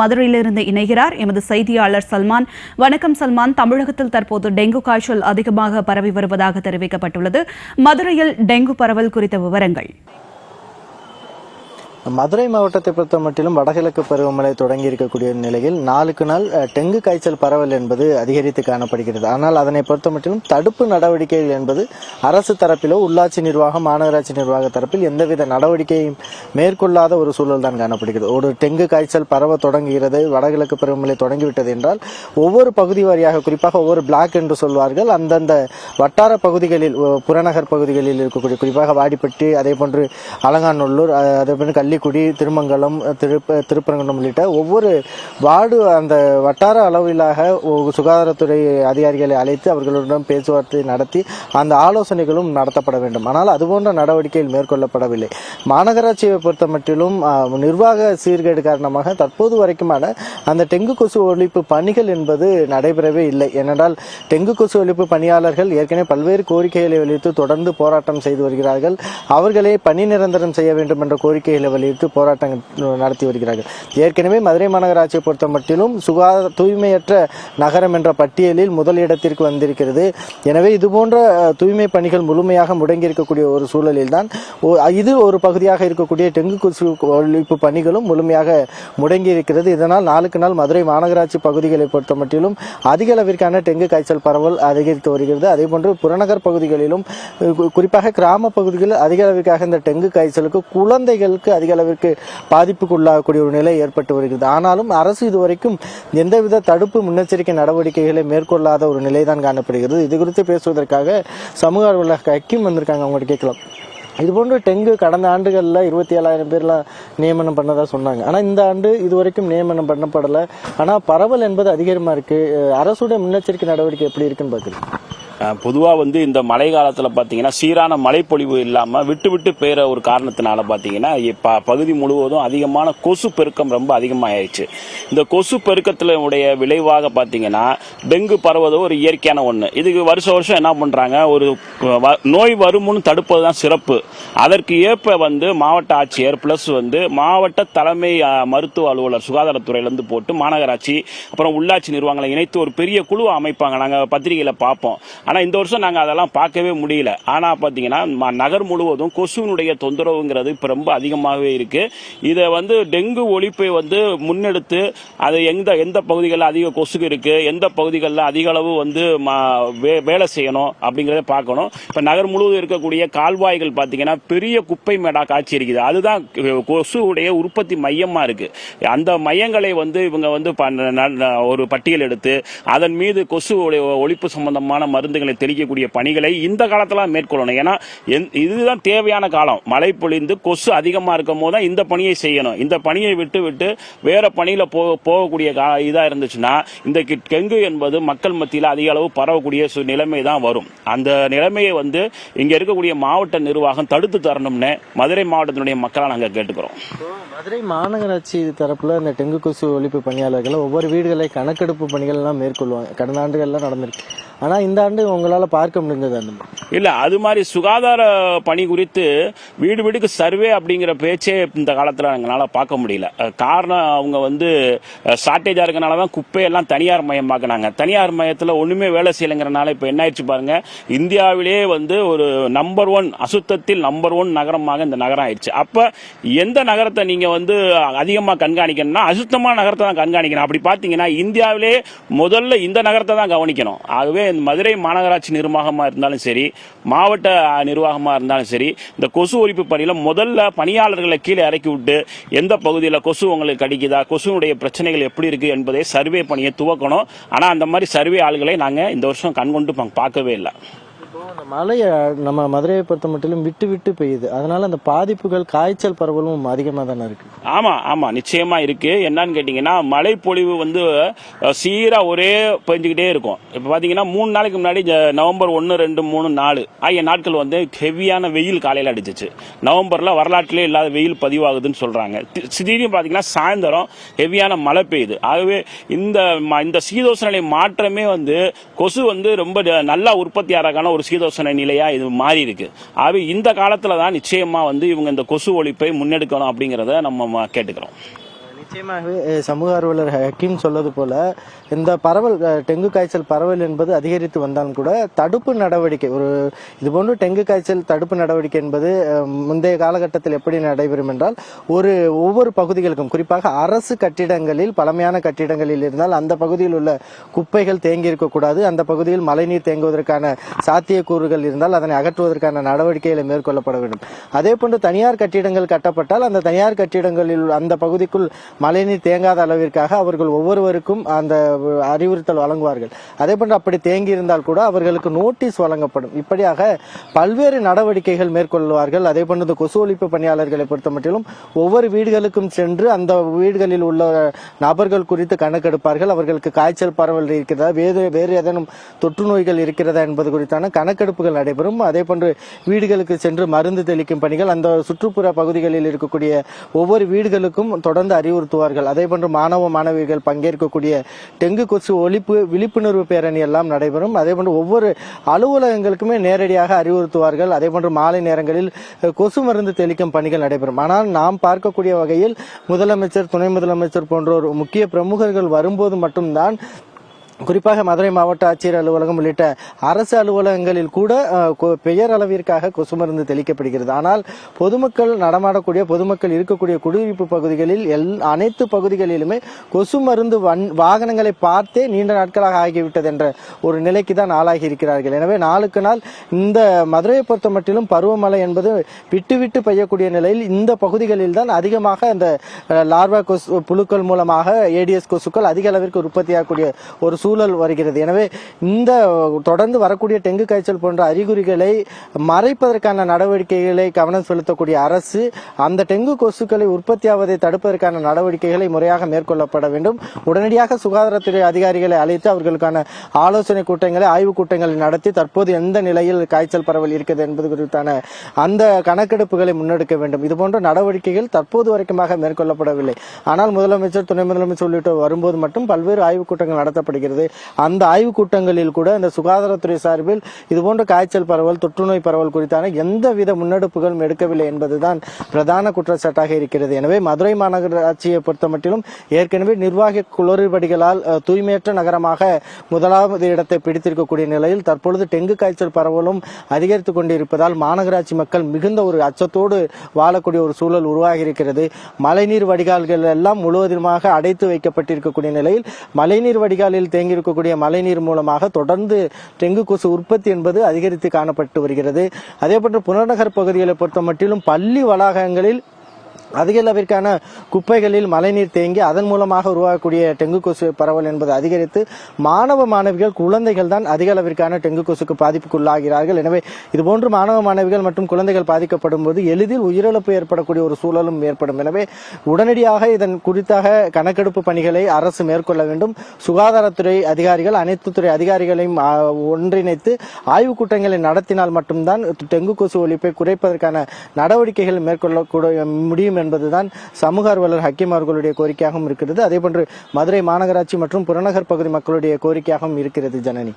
மதுரையிலிருந்து இணைகிறார். எமது செய்தியாளர் சல்மான். வணக்கம் சல்மான். தமிழகத்தில் தற்போது டெங்கு காய்ச்சல் அதிகமாக பரவி வருவதாக தெரிவிக்கப்பட்டுள்ளது. மதுரையில் டெங்கு பரவல் குறித்த விவரங்கள். மதுரை மாவட்டத்தை பொறுத்த மட்டிலும் வடகிழக்கு பருவமழை தொடங்கி இருக்கக்கூடிய நிலையில் நாளுக்கு நாள் டெங்கு காய்ச்சல் பரவல் என்பது அதிகரித்து காணப்படுகிறது. ஆனால் அதனை பொறுத்த மட்டிலும் தடுப்பு நடவடிக்கைகள் என்பது அரசு தரப்பிலோ உள்ளாட்சி நிர்வாகம் மாநகராட்சி நிர்வாக தரப்பில் எந்தவித நடவடிக்கையும் மேற்கொள்ளாத ஒரு சூழல் தான் காணப்படுகிறது. ஒரு டெங்கு காய்ச்சல் பரவ தொடங்குகிறது வடகிழக்கு பருவமழை தொடங்கிவிட்டது என்றால் ஒவ்வொரு பகுதி வாரியாக குறிப்பாக ஒவ்வொரு பிளாக் என்று சொல்வார்கள் அந்தந்த வட்டார பகுதிகளில் புறநகர் பகுதிகளில் இருக்கக்கூடிய குறிப்பாக வாடிப்பட்டி அதே போன்று அலங்காநல்லூர் அதே போன்று கள்ளிக்குடி திருமங்கலம் திருப்ப திருப்பரங்குன்றம் உள்ளிட்ட ஒவ்வொரு வார்டு அந்த வட்டார அளவிலாக ஒ- சுகாதாரத்துறை அதிகாரிகளை அழைத்து அவர்களுடன் பேச்சுவார்த்தை நடத்தி அந்த ஆலோசனைகளும் நடத்தப்பட வேண்டும். ஆனால் அதுபோன்ற நடவடிக்கைகள் மேற்கொள்ளப்படவில்லை. மாநகராட்சியை பொறுத்த மட்டிலும் நிர்வாக சீர்கேடு காரணமாக தற்போது வரைக்குமான அந்த டெங்கு கொசு ஒழிப்பு பணிகள் என்பது நடைபெறவே இல்லை. ஏனென்றால் டெங்கு கொசு ஒழிப்பு பணியாளர்கள் ஏற்கனவே பல்வேறு கோரிக்கைகளை வலியுறுத்தி தொடர்ந்து போராட்டம் செய்து வருகிறார்கள். அவர்களே பணி நிரந்தரம் செய்ய வேண்டும் என்ற கோரிக்கைகளை வலியுறுத்தி போராட்டம் நடத்தி வருகிறார்கள். ஏற்கனவே மதுரை மாநகராட்சியை பொறுத்த மட்டிலும் சுகாதார தூய்மையற்ற நகரம் என்ற பட்டியலில் முதல் இடத்திற்கு வந்திருக்கிறது. எனவே இதுபோன்ற தூய்மை பணிகள் முழுமையாக முடங்கி இருக்கக்கூடிய ஒரு சூழலில் தான் இது ஒரு பகுதியாக இருக்கக்கூடிய டெங்கு கொசு ஒழிப்பு பணிகளும் முழுமையாக முடங்கி இருக்கிறது இதனால் நாளுக்கு நாள் மதுரை மாநகராட்சி பகுதிகளை பொறுத்த மட்டிலும் அதிக அளவிற்கான டெங்கு காய்ச்சல் பரவல் அதிகரித்து வருகிறது. அதே போன்று புறநகர் பகுதிகளிலும் கு- குறிப்பாக கிராம பகுதிகளில் அதிக அளவிற்காக இந்த டெங்கு காய்ச்சலுக்கு குழந்தைகளுக்கு அதிக அளவிற்கு பாதிப்புக்குள்ளாகக்கூடிய ஒரு நிலை ஏற்பட்டு வருகிறது. ஆனாலும் அரசு இதுவரைக்கும் எந்தவித தடுப்பு முன்னெச்சரிக்கை நடவடிக்கைகளை மேற்கொள்ளாத ஒரு நிலை தான் காணப்படுகிறது. இது குறித்து பேசுவதற்காக சமூக ஆர்வலர் ஹக்கீம் வந்திருக்காங்க. அவங்கள்ட்ட கேட்கலாம். இது போன்று டெங்கு கடந்த ஆண்டுகளில் இருபத்தி ஏழாயிரம் பேர்லாம் நியமனம் பண்ணதா சொன்னாங்க. ஆனால் இந்த ஆண்டு இதுவரைக்கும் நியமனம் பண்ணப்படலை. ஆனால் பரவல் என்பது அதிகமாக இருக்கு. அரசுடைய முன்னெச்சரிக்கை நடவடிக்கை எப்படி இருக்குன்னு பார்க்குறேன் பொதுவாக வந்து இந்த மழை காலத்தில் பார்த்தீங்கன்னா சீரான மழைப்பொழிவு இல்லாமல் விட்டு விட்டு பெய்கிற ஒரு காரணத்தினால பார்த்தீங்கன்னா இப்போ பகுதி முழுவதும் அதிகமான கொசு பெருக்கம் ரொம்ப அதிகமாகிடுச்சு இந்த கொசு பெருக்கத்தில் உடைய விளைவாக பார்த்தீங்கன்னா டெங்கு பரவுவது ஒரு இயற்கையான ஒன்று இதுக்கு வருஷம் வருஷம் என்ன பண்ணுறாங்க ஒரு நோய் வருமுன்னு தடுப்பது தான் சிறப்பு. அதற்கு ஏற்ப வந்து மாவட்ட ஆட்சியர் ப்ளஸ் வந்து மாவட்ட தலைமை மருத்துவ அலுவலர் சுகாதாரத்துறையிலேருந்து போட்டு மாநகராட்சி அப்புறம் உள்ளாட்சி நிர்வாகங்களை இணைத்து ஒரு பெரிய குழுவை அமைப்பாங்க. நாங்கள் பத்திரிகையில் பார்ப்போம் ஆனால் இந்த வருஷம் நாங்கள் அதெல்லாம் பார்க்கவே முடியல. ஆனால் பார்த்தீங்கன்னா நகர் முழுவதும் கொசுவினுடைய தொந்தரவுங்கிறது இப்போ ரொம்ப அதிகமாகவே இருக்குது இதை வந்து டெங்கு ஒழிப்பை வந்து முன்னெடுத்து அது எந்த எந்த பகுதிகளில் அதிக கொசுக்கு இருக்குது எந்த பகுதிகளில் அதிக அளவு வந்து வே- வேலை செய்யணும் அப்படிங்கிறத பார்க்கணும். இப்போ நகர் முழுவதும் இருக்கக்கூடிய கால்வாய்கள் பார்த்தீங்கன்னா பெரிய குப்பை மேடா காட்சி இருக்குது. அதுதான் கொசுவுடைய உற்பத்தி மையமாக இருக்குது அந்த மையங்களை வந்து இவங்க வந்து ப- ந- ந- ஒரு பட்டியல் எடுத்து அதன் மீது கொசு ஒழி- ஒழிப்பு சம்பந்தமான மருந்துகளை தெளிக்கக்கூடிய பணிகளை இந்த காலத்தில் மேற்கொள்ளணும். ஏன்னா எந்- இதுதான் தேவையான காலம். மழை பொழிந்து கொசு அதிகமா இருக்கும் போது தான் இந்த பணியை செய்யணும். இந்த பணியை விட்டு விட்டு வேற பணியில் போ போகக்கூடிய கா- இதா இருந்துச்சுன்னா இந்த டெங்கு என்பது மக்கள் மத்தியில் அதிக அளவு பரவக்கூடிய சு- நிலைமை தான் வரும். அந்த நிலைமையை வந்து இங்கே இருக்கக்கூடிய மாவட்ட நிர்வாகம் தடுத்து தரணும்னு மதுரை மாவட்டத்தினுடைய மக்களை நாங்கள் கேட்டுக்கிறோம். மதுரை மாநகராட்சி தரப்புல இந்த டெங்கு கொசு ஒழிப்பு பணியாளர்கள் ஒவ்வொரு வீடுகளை கணக்கெடுப்பு பணிகள் எல்லாம் மேற்கொள்வாங்க. கடந்த ஆண்டுகள்லாம் நடந்திருக்கு. ஆனால் இந்த ஆண்டு உங்களால் பார்க்க முடிஞ்சது அந்த இல்லை அது மாதிரி சுகாதார பணி குறித்து வீடு வீடுக்கு சர்வே அப்படிங்கிற பேச்சே இந்த காலத்தில் எங்களால் பார்க்க முடியல. காரணம் அவங்க வந்து ஷார்ட்டேஜாக இருக்கனால தான் குப்பையெல்லாம் தனியார் மயமாக்குனாங்க. தனியார் மையத்தில் ஒன்றுமே வேலை செய்யலைங்கிறனால இப்போ என்ன ஆயிடுச்சு பாருங்க இந்தியாவிலேயே வந்து ஒரு நம்பர் ஒன் அசுத்தத்தில் நம்பர் ஒன் நகரமாக இந்த நகரம் ஆயிடுச்சு. அப்போ எந்த நகரத்தை நீங்கள் வந்து அதிகமாக கண்காணிக்கணும்னா அசுத்தமான நகரத்தை தான் கண்காணிக்கணும். அப்படி பார்த்தீங்கன்னா இந்தியாவிலே முதல்ல இந்த நகரத்தை தான் கவனிக்கணும். ஆகவே இந்த மதுரை மாநகராட்சி நிர்வாகமாக இருந்தாலும் சரி மாவட்ட நிர்வாகமாக இருந்தாலும் சரி இந்த கொசு ஒழிப்பு பணியில் முதல்ல பணியாளர்களை கீழே இறக்கி விட்டு எந்த பகுதியில் கொசு உங்களுக்கு கடிக்குதா கொசுனுடைய பிரச்சனைகள் எப்படி இருக்குது என்பதை சர்வே பணியை துவக்கணும். ஆனால் அந்த மாதிரி சர்வே ஆளுகளை நாங்கள் இந்த வருஷம் கண்கொண்டு பார்க்கவே இல்லை. இப்போ அந்த மழை நம்ம மதுரையை பொறுத்த மட்டிலும் விட்டு விட்டு பெய்யுது. அதனால அந்த பாதிப்புகள் காய்ச்சல் பரவலும் அதிகமாக தானே இருக்கு. ஆமா ஆமா நிச்சயமா இருக்கு. என்னன்னு கேட்டீங்கன்னா மழை பொழிவு வந்து சீரா ஒரே பெஞ்சுக்கிட்டே இருக்கும். இப்போ பாத்தீங்கன்னா மூணு நாளைக்கு முன்னாடி ஜ- நவம்பர் ஒன்று ரெண்டு மூணு நாலு ஆகிய நாட்கள் வந்து ஹெவியான வெயில் காலையில் அடிச்சிச்சு. நவம்பர்ல வரலாற்றிலே இல்லாத வெயில் பதிவாகுதுன்னு சொல்றாங்க. திடீர்னு பாத்தீங்கன்னா சாயந்தரம் ஹெவியான மழை பெய்யுது. ஆகவே இந்த ம- இந்த சீதோஷ நிலை மாற்றமே வந்து கொசு வந்து ரொம்ப நல்லா உற்பத்தி ஆகிறதுக்கான ஒரு சீதோஷண நிலையா இது மாறி இருக்கு. ஆகவே இந்த காலத்துல தான் நிச்சயமா வந்து இவங்க இந்த கொசு ஒழிப்பை முன்னெடுக்கணும் அப்படிங்கறத நம்ம கேட்டுக்கிறோம். நிச்சயமாகவே சமூக ஆர்வலர் ஹக்கீம் சொல்வது போல இந்த பரவல் டெங்கு காய்ச்சல் பரவல் என்பது அதிகரித்து வந்தாலும் கூட தடுப்பு நடவடிக்கை ஒரு இதுபோன்று டெங்கு காய்ச்சல் தடுப்பு நடவடிக்கை என்பது முந்தைய காலகட்டத்தில் எப்படி நடைபெறும் என்றால் ஒரு ஒவ்வொரு பகுதிகளுக்கும் குறிப்பாக அரசு கட்டிடங்களில் பழமையான கட்டிடங்களில் இருந்தால் அந்த பகுதியில் உள்ள குப்பைகள் தேங்கி இருக்கக்கூடாது அந்த பகுதியில் மழைநீர் தேங்குவதற்கான சாத்தியக்கூறுகள் இருந்தால் அதனை அகற்றுவதற்கான நடவடிக்கைகளை மேற்கொள்ளப்பட வேண்டும். அதே போன்று தனியார் கட்டிடங்கள் கட்டப்பட்டால் அந்த தனியார் கட்டிடங்களில் அந்த பகுதிக்குள் மழைநீர் தேங்காத அளவிற்காக அவர்கள் ஒவ்வொருவருக்கும் அந்த அறிவுறுத்தல் வழங்குவார்கள். அதே போன்று அப்படி தேங்கி இருந்தால் கூட அவர்களுக்கு நோட்டீஸ் வழங்கப்படும். இப்படியாக பல்வேறு நடவடிக்கைகள் மேற்கொள்வார்கள். அதே போன்று இந்த கொசு ஒழிப்பு பணியாளர்களை பொறுத்த மட்டிலும் ஒவ்வொரு வீடுகளுக்கும் சென்று அந்த வீடுகளில் உள்ள நபர்கள் குறித்து கணக்கெடுப்பார்கள். அவர்களுக்கு காய்ச்சல் பரவல் இருக்கிறதா? வேறு வேறு ஏதேனும் தொற்று நோய்கள் இருக்கிறதா என்பது குறித்தான கணக்கெடுப்புகள் நடைபெறும். அதே போன்று வீடுகளுக்கு சென்று மருந்து தெளிக்கும் பணிகள் அந்த சுற்றுப்புற பகுதிகளில் இருக்கக்கூடிய ஒவ்வொரு வீடுகளுக்கும் தொடர்ந்து அறிவுறுத்த நடத்துவார்கள். அதே போன்று மாணவ மாணவிகள் பங்கேற்கக்கூடிய டெங்கு கொசு ஒழிப்பு விழிப்புணர்வு பேரணி எல்லாம் நடைபெறும். அதே போன்று ஒவ்வொரு அலுவலகங்களுக்குமே நேரடியாக அறிவுறுத்துவார்கள். அதே போன்று மாலை நேரங்களில் கொசு மருந்து தெளிக்கும் பணிகள் நடைபெறும். ஆனால் நாம் பார்க்கக்கூடிய வகையில் முதலமைச்சர் துணை முதலமைச்சர் போன்றோர் முக்கிய பிரமுகர்கள் வரும்போது மட்டும்தான் குறிப்பாக மதுரை மாவட்ட ஆட்சியர் அலுவலகம் உள்ளிட்ட அரசு அலுவலகங்களில் கூட கொ- பெயர் அளவிற்காக கொசு மருந்து தெளிக்கப்படுகிறது. ஆனால் பொதுமக்கள் நடமாடக்கூடிய பொதுமக்கள் இருக்கக்கூடிய குடியிருப்பு பகுதிகளில் எல் அனைத்து பகுதிகளிலுமே கொசு மருந்து வன் வாகனங்களை பார்த்தே நீண்ட நாட்களாக ஆகிவிட்டது என்ற ஒரு நிலைக்கு தான் ஆளாகி இருக்கிறார்கள். எனவே நாளுக்கு நாள் இந்த மதுரையை பொறுத்த மட்டிலும் பருவமழை என்பது விட்டு விட்டு பெய்யக்கூடிய நிலையில் இந்த பகுதிகளில் தான் அதிகமாக அந்த லார்வா கொசு புழுக்கள் மூலமாக ஏடிஎஸ் கொசுக்கள் அதிக அளவிற்கு உற்பத்தியாகக்கூடிய ஒரு சூழல் வருகிறது. எனவே இந்த தொடர்ந்து வரக்கூடிய டெங்கு காய்ச்சல் போன்ற அறிகுறிகளை மறைப்பதற்கான நடவடிக்கைகளை கவனம் செலுத்தக்கூடிய அரசு அந்த டெங்கு கொசுக்களை உற்பத்தியாவதை தடுப்பதற்கான நடவடிக்கைகளை முறையாக மேற்கொள்ளப்பட வேண்டும். உடனடியாக சுகாதாரத்துறை அதிகாரிகளை அழைத்து அவர்களுக்கான ஆலோசனை கூட்டங்களை ஆய்வுக் கூட்டங்களை நடத்தி தற்போது எந்த நிலையில் காய்ச்சல் பரவல் இருக்கிறது என்பது குறித்தான அந்த கணக்கெடுப்புகளை முன்னெடுக்க வேண்டும். இதுபோன்ற நடவடிக்கைகள் தற்போது வரைக்குமாக மேற்கொள்ளப்படவில்லை. ஆனால் முதலமைச்சர் துணை முதலமைச்சர் உள்ளிட்டோர் வரும்போது மட்டும் பல்வேறு ஆய்வுக் கூட்டங்கள் நடத்தப்படுகிறது. அந்த ஆய்வுக் கூட்டங்களில் கூட இந்த சுகாதாரத்துறை சார்பில் இதுபோன்ற காய்ச்சல் பரவல் தொற்றுநோய் பரவல் குறித்தான எந்தவித முன்னெடுப்புகளும் எடுக்கவில்லை என்பதுதான் பிரதான குற்றச்சாட்டாக இருக்கிறது. எனவே மதுரை மாநகராட்சியை பொறுத்த மட்டிலும் ஏற்கனவே நிர்வாக குளறுபடிகளால் தூய்மையற்ற நகரமாக முதலாவது இடத்தை பிடித்திருக்கக்கூடிய நிலையில் தற்பொழுது டெங்கு காய்ச்சல் பரவலும் அதிகரித்துக் கொண்டிருப்பதால் மாநகராட்சி மக்கள் மிகுந்த ஒரு அச்சத்தோடு வாழக்கூடிய ஒரு சூழல் உருவாகி இருக்கிறது மழைநீர் வடிகால்கள் எல்லாம் முழுவதுமாக அடைத்து வைக்கப்பட்டிருக்கக்கூடிய நிலையில் மழைநீர் வடிகாலில் தேங்கி தேங்கியிருக்கக்கூடிய மழைநீர் மூலமாக தொடர்ந்து டெங்கு கொசு உற்பத்தி என்பது அதிகரித்து காணப்பட்டு வருகிறது. அதேபோன்று புறநகர் பகுதிகளை பொறுத்த மட்டிலும் பள்ளி வளாகங்களில் அதிக அளவிற்கான குப்பைகளில் மழைநீர் தேங்கி அதன் மூலமாக உருவாகக்கூடிய டெங்கு கொசு பரவல் என்பது அதிகரித்து மாணவ மாணவிகள் குழந்தைகள் தான் அதிக அளவிற்கான டெங்கு கொசுக்கு பாதிப்புக்குள்ளாகிறார்கள். எனவே இதுபோன்று மாணவ மாணவிகள் மற்றும் குழந்தைகள் பாதிக்கப்படும் போது எளிதில் உயிரிழப்பு ஏற்படக்கூடிய ஒரு சூழலும் ஏற்படும். எனவே உடனடியாக இதன் குறித்தாக கணக்கெடுப்பு பணிகளை அரசு மேற்கொள்ள வேண்டும். சுகாதாரத்துறை அதிகாரிகள் அனைத்து துறை அதிகாரிகளையும் ஒன்றிணைத்து ஆய்வுக் கூட்டங்களை நடத்தினால் மட்டும்தான் டெங்கு கொசு ஒழிப்பை குறைப்பதற்கான நடவடிக்கைகள் மேற்கொள்ளக்கூட முடியும் என்பதுதான் சமூக ஆர்வலர் ஹக்கீம் அவர்களுடைய கோரிக்கையாகவும் இருக்கிறது. அதேபோன்று மதுரை மாநகராட்சி மற்றும் புறநகர் பகுதி மக்களுடைய கோரிக்கையாகவும் இருக்கிறது ஜனனி.